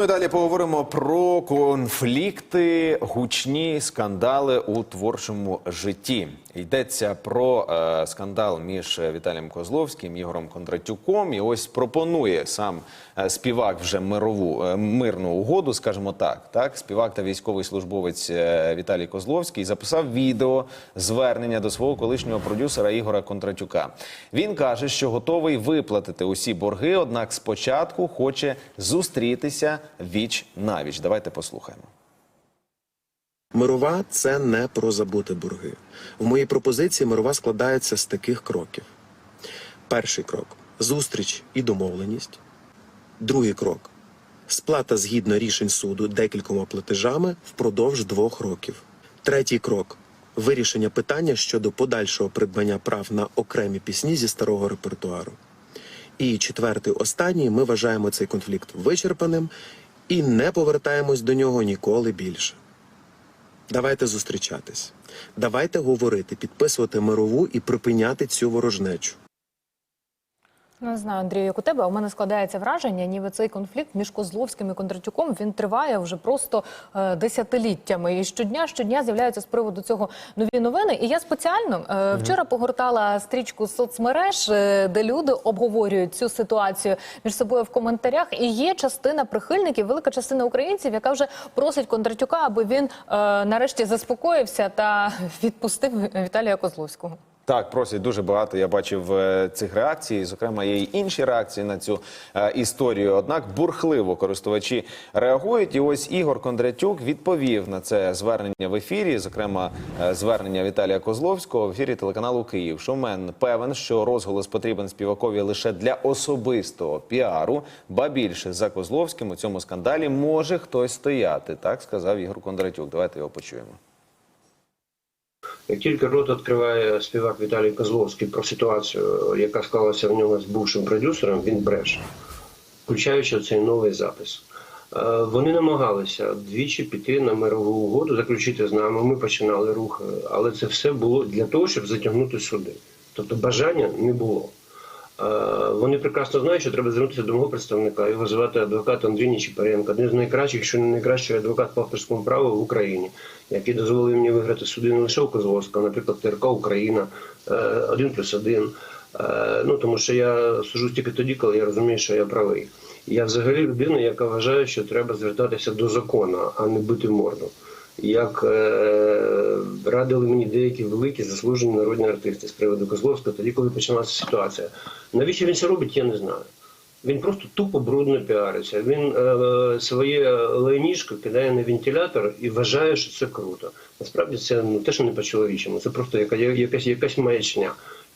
Ну і далі поговоримо про конфлікти, гучні скандали у творчому житті. Йдеться про е, скандал між Віталієм Козловським Ігорем Кондратюком. І ось пропонує сам е, співак вже мирову е, мирну угоду, скажімо так. Так, співак та військовий службовець Віталій Козловський записав відео звернення до свого колишнього продюсера Ігора Кондратюка. Він каже, що готовий виплатити усі борги, однак спочатку хоче зустрітися віч навіч. Давайте послухаємо. Мирова це не про забути борги. В моїй пропозиції мирова складається з таких кроків: перший крок зустріч і домовленість. Другий крок сплата згідно рішень суду декількома платежами впродовж двох років. Третій крок вирішення питання щодо подальшого придбання прав на окремі пісні зі старого репертуару. І четвертий, останній, ми вважаємо цей конфлікт вичерпаним і не повертаємось до нього ніколи більше. Давайте зустрічатись. Давайте говорити, підписувати мирову і припиняти цю ворожнечу. Не знаю, Андрію, як у тебе, у мене складається враження, ніби цей конфлікт між Козловським і Кондратюком він триває вже просто е, десятиліттями. І щодня, щодня з'являються з приводу цього нові новини. І я спеціально е, вчора погортала стрічку соцмереж, е, де люди обговорюють цю ситуацію між собою в коментарях. І є частина прихильників, велика частина українців, яка вже просить Кондратюка, аби він е, нарешті заспокоївся та відпустив Віталія Козловського. Так, просять дуже багато. Я бачив е, цих реакцій. Зокрема, є й інші реакції на цю е, історію. Однак бурхливо користувачі реагують. І ось Ігор Кондратюк відповів на це звернення в ефірі. Зокрема, е, звернення Віталія Козловського в ефірі телеканалу Київ. Шоумен певен, що розголос потрібен співакові лише для особистого піару. Ба більше за Козловським у цьому скандалі може хтось стояти. Так сказав Ігор Кондратюк. Давайте його почуємо. Як тільки рот відкриває співак Віталій Козловський про ситуацію, яка склалася в нього з бувшим продюсером, він бреше, включаючи цей новий запис. Е, Вони намагалися двічі піти на мирову угоду, заключити з нами. Ми починали рух, але це все було для того, щоб затягнути суди. Тобто бажання не було. Е, Вони прекрасно знають, що треба звернутися до мого представника і визивати адвоката Андрій Нечіпаренка, один з найкращих, що не найкращий адвокат по авторському праву в Україні, який дозволив мені виграти суди не лише у Козловського, а, наприклад, ТРК Україна, е, один плюс один. Е, Ну тому що я сужу тільки тоді, коли я розумію, що я правий. Я взагалі людина, яка вважає, що треба звертатися до закону, а не бити морду. Як радили мені деякі великі заслужені народні артисти з приводу Козловського, тоді, коли почалася ситуація. Навіщо він це робить, я не знаю. Він просто тупо брудно піариться. Він е, своє лайнішко кидає на вентилятор і вважає, що це круто. Насправді це ну, теж не по-чоловічому, це просто яка, якась, якась маячня.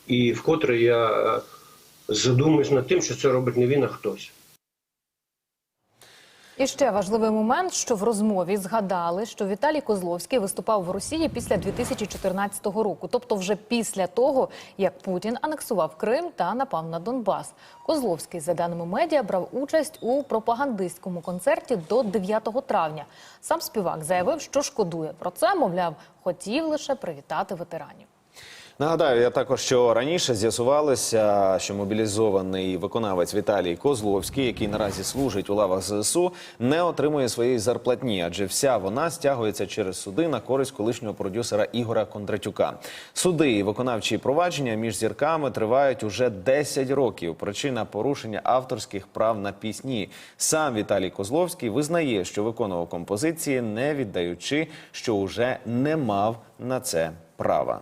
І вкотре я е, задумуюсь над тим, що це робить не він, а хтось. І ще важливий момент, що в розмові згадали, що Віталій Козловський виступав в Росії після 2014 року, тобто вже після того, як Путін анексував Крим та напав на Донбас. Козловський, за даними медіа, брав участь у пропагандистському концерті до 9 травня. Сам співак заявив, що шкодує про це, мовляв, хотів лише привітати ветеранів. Нагадаю, я також що раніше з'ясувалося, що мобілізований виконавець Віталій Козловський, який наразі служить у лавах ЗСУ, не отримує своєї зарплатні, адже вся вона стягується через суди на користь колишнього продюсера Ігора Кондратюка. Суди і виконавчі провадження між зірками тривають уже 10 років. Причина порушення авторських прав на пісні. Сам Віталій Козловський визнає, що виконував композиції, не віддаючи, що уже не мав на це права.